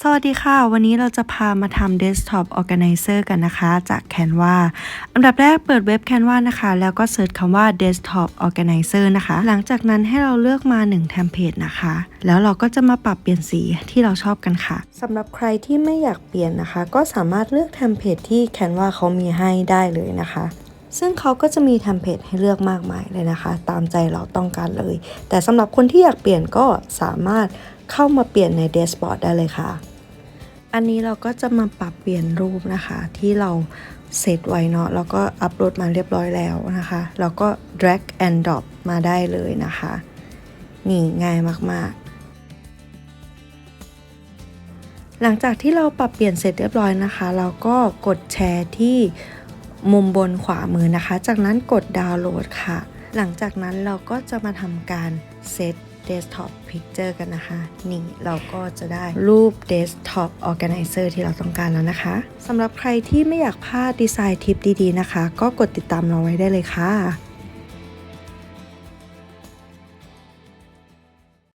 สวัสดีค่ะ วันนี้เราจะพามาทำ Desktop Organizer กันนะคะ จาก Canva อันดับแรกเปิดเว็บ Canva นะคะ แล้วก็เสิร์ชคำว่า Desktop Organizer นะคะ หลังจากนั้นให้เราเลือกมา1 Template นะคะ แล้วเราก็จะมาปรับเปลี่ยนสีที่เราชอบกันค่ะสำหรับใครที่ไม่อยากเปลี่ยนนะคะ ก็สามารถเลือก Template ที่ Canva เขามีให้ได้เลยนะคะซึ่งเขาก็จะมีเทมเพลตให้เลือกมากมายเลยนะคะ ตามใจเราต้องการเลย แต่สำหรับคนที่อยากเปลี่ยนก็สามารถ เข้ามาเปลี่ยนในเดสบอร์ดได้เลยค่ะ อันนี้เราก็จะมาปรับเปลี่ยนรูปนะคะ ที่เราเซตไว้เนาะแล้วก็อัปโหลดมาเรียบร้อยแล้วนะคะแล้วก็ drag and drop มาได้เลยนะคะ นี่ง่ายมาก ๆ หลังจากที่เราปรับเปลี่ยนเสร็จเรียบร้อยนะคะ เราก็กดแชร์ที่มุมบนขวามือนะคะ จากนั้นกดดาวน์โหลดค่ะ หลังจากนั้นเราก็จะมาทำการเซต Desktop Picture กันนะคะ นี่เราก็จะได้รูป Desktop Organizer ที่เราต้องการแล้วนะคะสำหรับใครที่ไม่อยากพลาดดีไซน์ทิปดีๆนะคะ ก็กดติดตามเราไว้ได้เลยค่ะ